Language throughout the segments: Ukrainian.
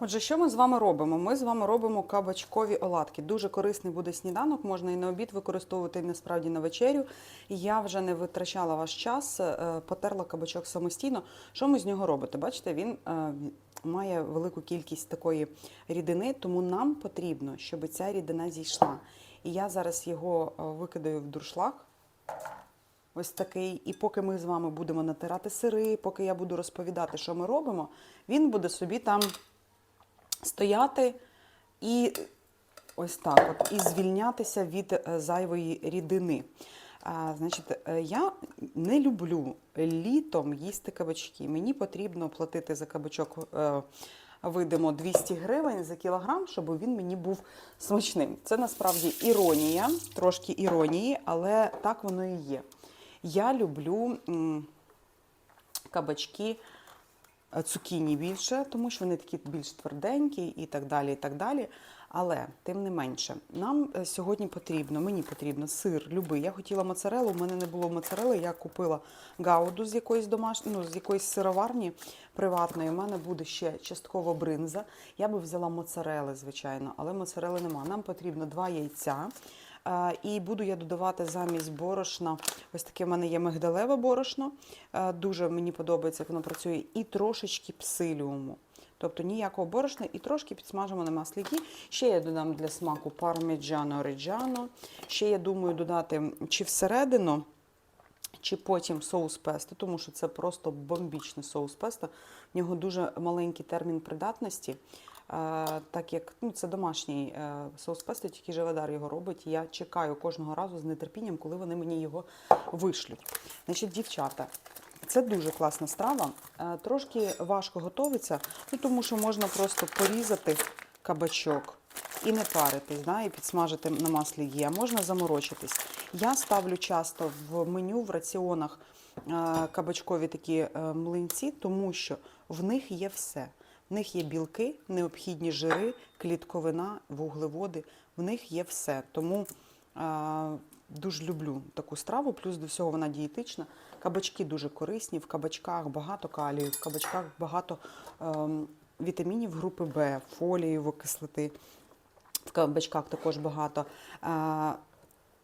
Отже, що ми з вами робимо? Ми з вами робимо кабачкові оладки. Дуже корисний буде сніданок, можна і на обід використовувати, і насправді на вечерю. Я вже не витрачала ваш час, е, потерла кабачок самостійно. Що ми з нього робите? Бачите, він е, має велику кількість такої рідини, тому нам потрібно, щоб ця рідина зійшла. І я зараз його е, викидаю в дуршлаг. Ось такий. І поки ми з вами будемо натирати сири, поки я буду розповідати, що ми робимо, він буде собі там стояти і ось так от, і звільнятися від е, зайвої рідини. Значить, е, я не люблю літом їсти кабачки. Мені потрібно платити за кабачок. е, Видимо 200 гривень за кілограм, щоб він мені був смачним. Це насправді іронія, трошки іронії, але так воно і є. Я люблю кабачки цукіні більше, тому що вони такі більш тверденькі і так далі. і так далі. Але тим не менше, нам е, сьогодні потрібно, мені потрібно сир любий. Я хотіла моцарелу, у мене не було моцарели, я купила гауду з якоїсь домашньої, ну, з якоїсь сироварні приватної. У мене буде ще частково бринза. Я би взяла моцарели, звичайно, але моцарели нема. Нам потрібно два яйця. І буду я додавати замість борошна. Ось таке в мене є мигдалеве борошно. Дуже мені подобається, як воно працює, і трошечки псиліуму. Тобто ніякого борошна і трошки підсмажимо на маслі. Ще я додам для смаку парміджано реджано. Ще я думаю додати чи всередину, чи потім соус песто, тому що це просто бомбічний соус песто. В нього дуже маленький термін придатності. Так як ну, це домашній е, соус песто, тільки Живодар його робить. Я чекаю кожного разу з нетерпінням, коли вони мені його вишлють. Значить, дівчата, це дуже класна страва. Е, Трошки важко готується, ну, тому що можна просто порізати кабачок і не паритись, да, і підсмажити на маслі є. Можна заморочитись. Я ставлю часто в меню в раціонах е, кабачкові такі млинці, тому що в них є все. В них є білки, необхідні жири, клітковина, вуглеводи. В них є все. Тому е, дуже люблю таку страву. Плюс до всього вона дієтична. Кабачки дуже корисні. В кабачках багато калію, в кабачках багато ем, вітамінів групи Б, фолієвої кислоти. В кабачках також багато. Е,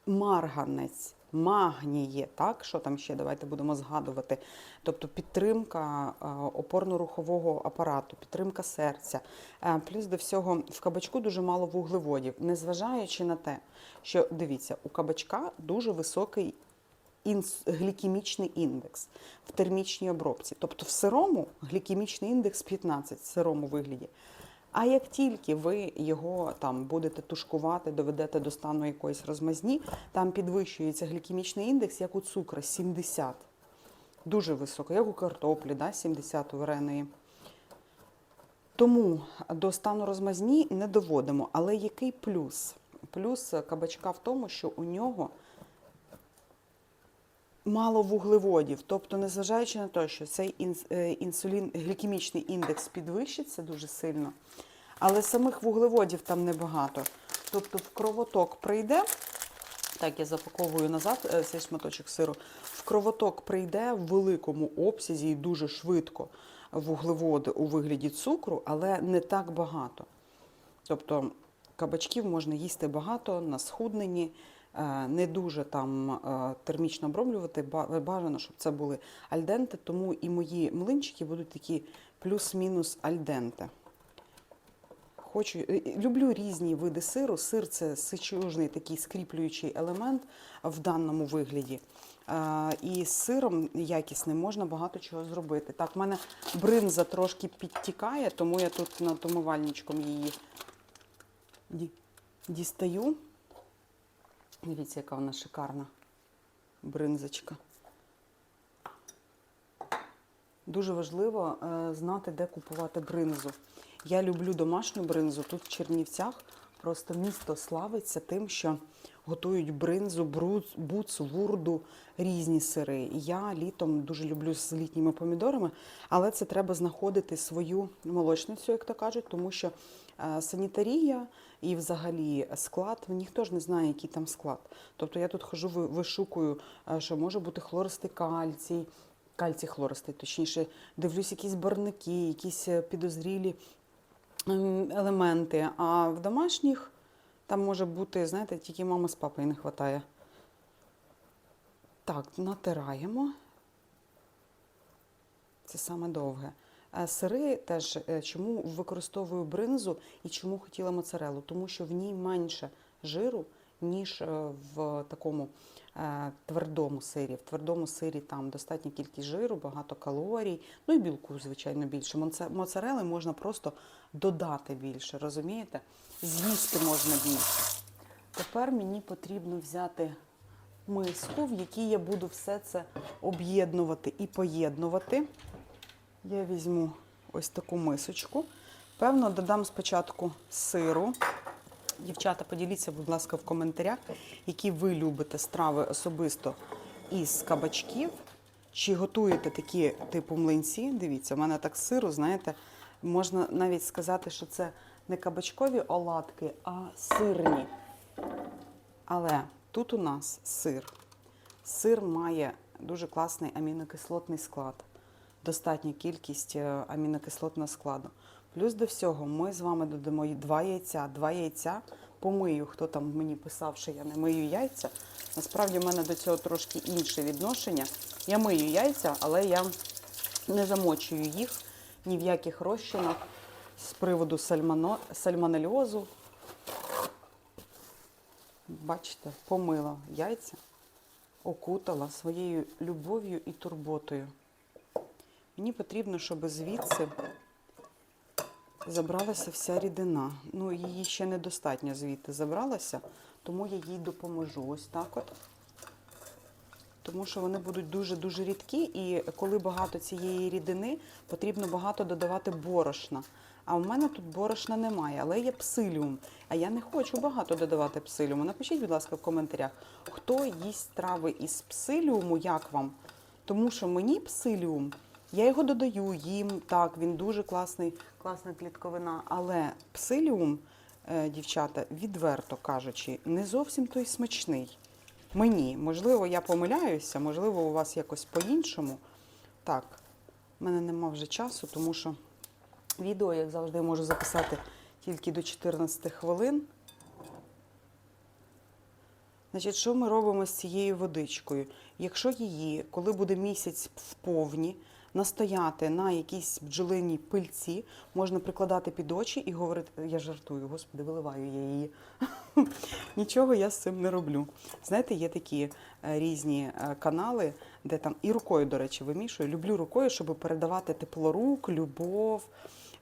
марганець, магній є, так? Що там ще? Давайте будемо згадувати. Тобто підтримка е, опорно-рухового апарату, підтримка серця. Е, Плюс до всього в кабачку дуже мало вуглеводів, незважаючи на те, що дивіться, у кабачка дуже високий глікемічний індекс в термічній обробці. Тобто в сирому глікемічний індекс 15 в сирому вигляді. А як тільки ви його там будете тушкувати, доведете до стану якоїсь розмазні, там підвищується глікемічний індекс, як у цукру, 70. Дуже високо, як у картоплі, да, 70 у вареної. Тому до стану розмазні не доводимо. Але який плюс? Плюс кабачка в тому, що у нього мало вуглеводів. Тобто, незважаючи на те, що цей е, інсулін, глікемічний індекс підвищиться дуже сильно, але самих вуглеводів там небагато. Тобто в кровоток прийде, так я запаковую назад е, цей шматочок сиру, в кровоток прийде в великому обсязі і дуже швидко вуглеводи у вигляді цукру, але не так багато. Тобто кабачків можна їсти багато на схудненні, не дуже там е, термічно оброблювати. Бажано, щоб це були альденти, тому і мої млинчики будуть такі плюс-мінус альденте. Хочу, е, люблю різні види сиру. Сир це сичужний такий скріплюючий елемент в даному вигляді. Е, І з сиром якісним можна багато чого зробити. Так, в мене бринза трошки підтікає, тому я тут над умивальничком її дістаю. Дивіться, яка вона шикарна бринзочка. Дуже важливо е, знати, де купувати бринзу. Я люблю домашню бринзу. Тут в Чернівцях просто місто славиться тим, що готують бринзу, буц, вурду, різні сири. Я літом дуже люблю з літніми помідорами, але це треба знаходити свою молочницю, як то кажуть, тому що е, санітарія і взагалі склад, ніхто ж не знає, який там склад. Тобто я тут хожу, вишукую, е, що може бути хлористий кальцій, кальцій хлористий, точніше, дивлюсь якісь барники, якісь е, підозрілі ем, елементи. А в домашніх там може бути, знаєте, тільки мами з папою не вистачає. Так, натираємо. Це саме довге. Сири теж е, чому використовую бринзу і чому хотіла моцарелу? Тому що в ній менше жиру, ніж е, в такому е, твердому сирі. В твердому сирі там достатня кількість жиру, багато калорій, ну і білку, звичайно, більше. Моцарели можна просто додати більше, розумієте? З'їсти можна більше. Тепер мені потрібно взяти миску, в якій я буду все це об'єднувати і поєднувати. Я візьму ось таку мисочку. Певно, додам спочатку сиру. Дівчата, поділіться, будь ласка, в коментарях, які ви любите страви особисто із кабачків. Чи готуєте такі типу млинці? Дивіться, в мене так сиру, знаєте, можна навіть сказати, що це не кабачкові оладки, а сирні. Але тут у нас сир. Сир має дуже класний амінокислотний склад, достатня кількість е, амінокислотного складу. Плюс до всього ми з вами додамо два яйця. Два яйця помию. Хто там мені писав, що я не мию яйця. Насправді в мене до цього трошки інше відношення. Я мию яйця, але я не замочую їх ні в яких розчинах з приводу сальмано... сальмонельозу. Бачите, помила яйця, окутала своєю любов'ю і турботою. Мені потрібно, щоб звідси забралася вся рідина. Ну, її ще недостатньо звідти забралася, тому я їй допоможу. Ось так от. Тому що вони будуть дуже-дуже рідкі, і коли багато цієї рідини, потрібно багато додавати борошна. А в мене тут борошна немає, але є псиліум. А я не хочу багато додавати псиліуму. Напишіть, будь ласка, в коментарях, хто їсть трави із псиліуму, як вам? Тому що мені псиліум, я його додаю їм, так, він дуже класний, класна клітковина. Але псиліум, е, дівчата, відверто кажучи, не зовсім той смачний. Мені, можливо, я помиляюся, можливо, у вас якось по-іншому. Так, в мене нема вже часу, тому що відео, як завжди, можу записати тільки до 14 хвилин. Значить, що ми робимо з цією водичкою? Якщо її, коли буде місяць в повні, настояти на якійсь бджолиній пильці, можна прикладати під очі і говорити, я жартую, господи, виливаю я її. Нічого я з цим не роблю. Знаєте, є такі е, різні е, канали, де там і рукою, до речі, вимішую. Люблю рукою, щоб передавати теплорук, любов.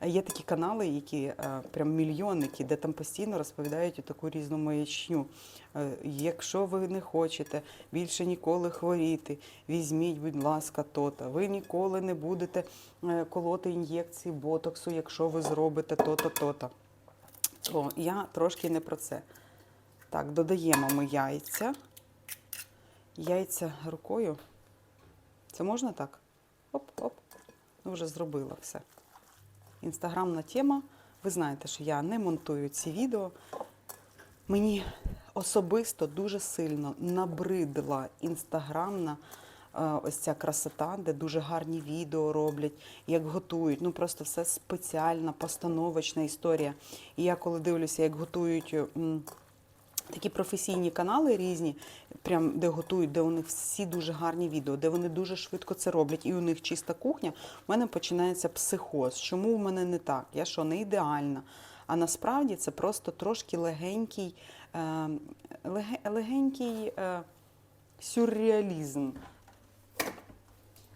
Є такі канали, які е, прям мільйонники, де там постійно розповідають таку різну маячню. Е, Якщо ви не хочете більше ніколи хворіти, візьміть, будь ласка, то-то. Ви ніколи не будете е, колоти ін'єкції ботоксу, якщо ви зробите то-то, то-то. О, я трошки не про це. Так, додаємо ми яйця. Яйця рукою. Це можна так? Оп-оп. Ну, вже зробила все. Інстаграмна тема. Ви знаєте, що я не монтую ці відео. Мені особисто дуже сильно набридла інстаграмна е, ось ця красота, де дуже гарні відео роблять, як готують. Ну просто все спеціальна, постановочна історія. І я коли дивлюся, як готують. Такі професійні канали різні, прям де готують, де у них всі дуже гарні відео, де вони дуже швидко це роблять, і у них чиста кухня. У мене починається психоз. Чому в мене не так? Я що, не ідеальна? А насправді це просто трошки легенький, е, легенький е, сюрреалізм.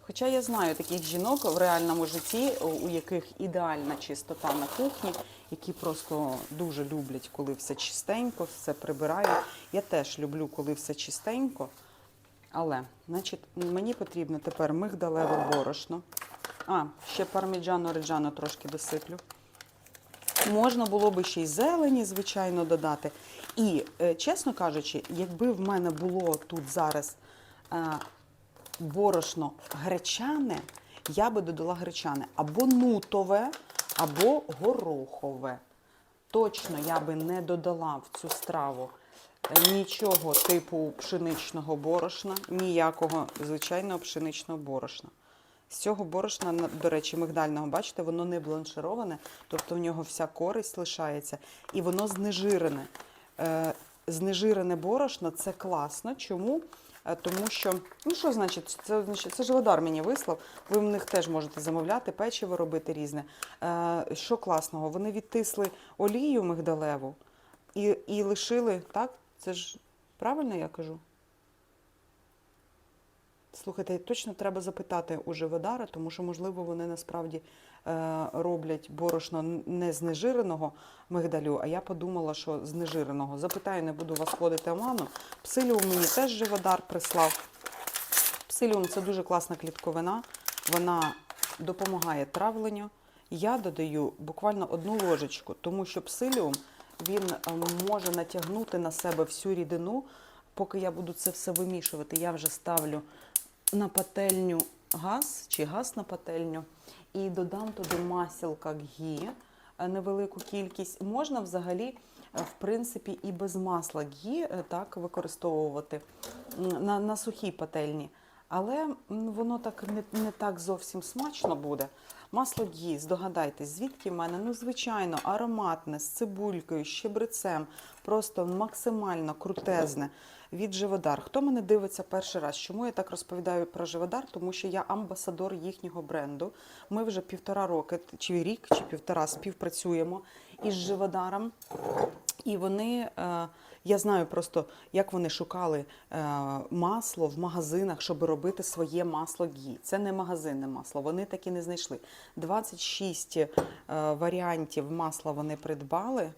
Хоча я знаю таких жінок в реальному житті, у яких ідеальна чистота на кухні, які просто дуже люблять, коли все чистенько, все прибирають. Я теж люблю, коли все чистенько. Але, значить, мені потрібно тепер мигдалеве борошно. А, ще парміджано реджано трошки досиплю. Можна було би ще й зелені, звичайно, додати. І, е, чесно кажучи, якби в мене було тут зараз е, борошно гречане, я би додала гречане або нутове, або горохове. Точно я би не додала в цю страву е, нічого типу пшеничного борошна, ніякого звичайного пшеничного борошна. З цього борошна, до речі, мигдального, бачите, воно не бланшироване, тобто в нього вся користь лишається, і воно знежирене. Е, знежирене борошно це класно. Чому? Е, Тому що, ну що значить, це, значить, це ж водар мені вислав. Ви в них теж можете замовляти, печиво робити різне. Е, що класного? Вони відтисли олію мигдалеву і, і лишили, так? Це ж правильно я кажу? Слухайте, точно треба запитати у живодара, тому що, можливо, вони насправді е, роблять борошно не з нежиреного мигдалю, а я подумала, що з нежиреного. Запитаю, не буду вас ходити оману. Псиліум мені теж живодар прислав. Псиліум це дуже класна клітковина. Вона допомагає травленню. Я додаю буквально одну ложечку, тому що псиліум він е, може натягнути на себе всю рідину. Поки я буду це все вимішувати, я вже ставлю на пательню газ чи газ на пательню і додам туди масілка гі, е, невелику кількість. Можна взагалі, е, в принципі, і без масла гі е, так використовувати на, на сухій пательні. Але воно так не, не так зовсім смачно буде. Масло гі, здогадайтесь, звідки в мене? Ну, звичайно, ароматне, з цибулькою, щебрецем, просто максимально крутезне від Живодар. Хто мене дивиться перший раз? Чому я так розповідаю про Живодар? Тому що я амбасадор їхнього бренду. Ми вже півтора роки, чи рік, чи півтора співпрацюємо із Живодаром. І вони, е, я знаю просто, як вони шукали е, масло в магазинах, щоб робити своє масло гі. Це не магазинне масло, вони так і не знайшли. 26 е, варіантів масла вони придбали.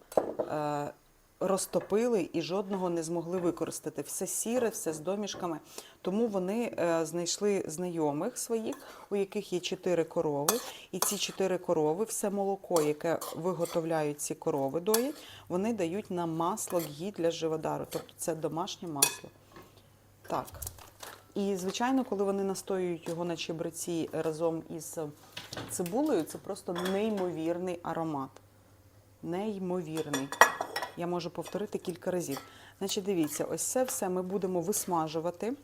Розтопили і жодного не змогли використати. Все сіре, все з домішками. Тому вони е, знайшли знайомих своїх, у яких є чотири корови. І ці чотири корови, все молоко, яке виготовляють ці корови, доять, вони дають нам масло гі для живодару. Тобто це домашнє масло. Так. І, звичайно, коли вони настоюють його на чебреці разом із цибулею, це просто неймовірний аромат. Неймовірний. Я можу повторити кілька разів. Значить, дивіться, ось це все ми будемо висмажувати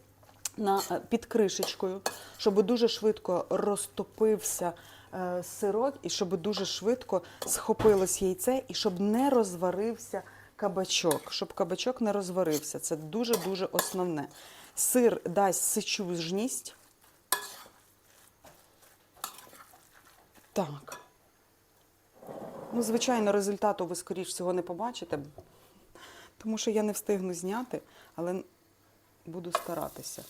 на, е, під кришечкою, щоб дуже швидко розтопився е, сирок і щоб дуже швидко схопилось яйце і щоб не розварився кабачок. Щоб кабачок не розварився. Це дуже-дуже основне. Сир дасть сичужність. Так. Ну, звичайно, результату ви, скоріш всього, не побачите, тому що я не встигну зняти, але буду старатися.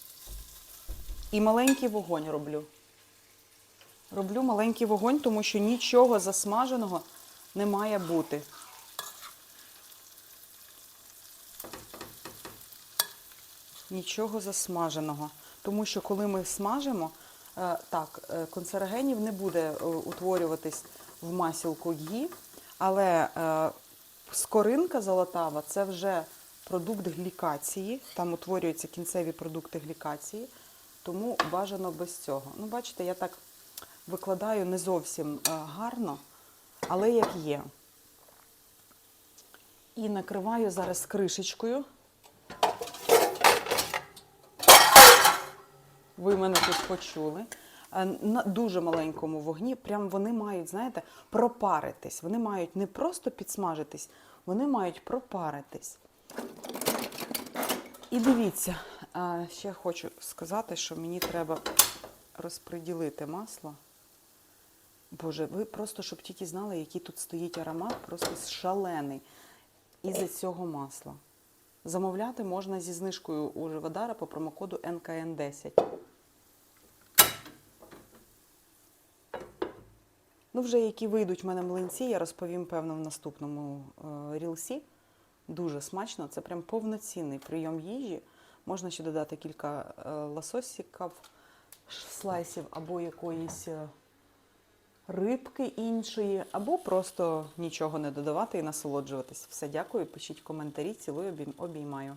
І маленький вогонь роблю. Роблю маленький вогонь, тому що нічого засмаженого не має бути. Нічого засмаженого. Тому що коли ми смажимо, е, так, е, не буде е, утворюватись в масілку гі, але е, скоринка золотава це вже продукт глікації, там утворюються кінцеві продукти глікації, тому бажано без цього. Ну, бачите, я так викладаю не зовсім е, гарно, але як є. І накриваю зараз кришечкою. Ви мене тут почули. Е, На дуже маленькому вогні, прям вони мають, знаєте, пропаритись. Вони мають не просто підсмажитись, вони мають пропаритись. І дивіться, е, ще хочу сказати, що мені треба розподілити масло. Боже, ви просто щоб тільки знали, який тут стоїть аромат, просто шалений із-за цього масла. Замовляти можна зі знижкою у Живодара по промокоду НКН10. Ну, вже які вийдуть в мене млинці, я розповім, певно, в наступному е, рілсі. Дуже смачно. Це прям повноцінний прийом їжі. Можна ще додати кілька е, лососиків, слайсів або якоїсь е, рибки іншої, або просто нічого не додавати і насолоджуватись. Все, дякую. Пишіть коментарі, цілую, обіймаю.